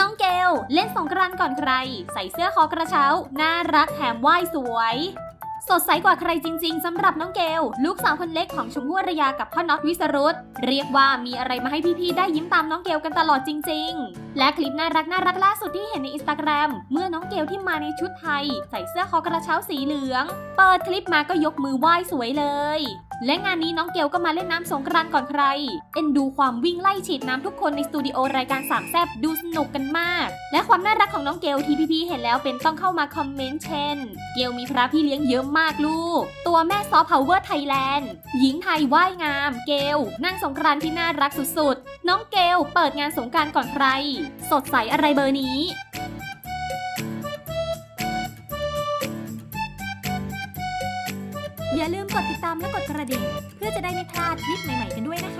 น้องเกลเล่นสงกรานต์ก่อนใคร ใส่เสื้อคอกระเช้า น่ารักแถมว่ายสวย สดใสกว่าใครจริงๆสำหรับน้องเกลลูกสาวคนเล็กของชมพู่อรยากับพ่อน็อตวิสรุตเรียกว่ามีอะไรมาให้พี่ๆได้ยิ้มตามน้องเกลกันตลอดจริง ๆ และคลิปน่ารักน่ารักล่าสุดที่เห็นในอินสตาแกรมเมื่อน้องเกลที่มาในชุดไทย ใส่เสื้อคอกระเช้าสีเหลือง เปิดคลิปมาก็ยกมือไหว้สวยเลย และงานนี้น้องเกลก็มาเล่นน้ำสงกรานต์ก่อนใคร เอ็นดูความวิ่งไล่ฉีดน้ำทุกคนในสตูดิโอรายการสามแซบดูสนุกกันมาก และความน่ารักของน้องเกลที่พี่ๆเห็นแล้วเป็นต้องเข้ามาคอมเมนต์เช่น เกลมีพระพี่เลี้ยงเยอะมากลูก ตัวแม่ซอฟต์พาวเวอร์ไทยแลนด์หญิงไทยว่ายงาม เกลนั่งสงกรานต์ที่น่ารักสุดๆ น้องเกลเปิดงานสงกรารก่อนใคร สดใสอะไรเบอร์นี้ อย่าลืมกดติดตามและกดกระดิ่ง เพื่อจะได้ไม่พลาดคลิปใหม่ ๆ กันด้วยนะคะ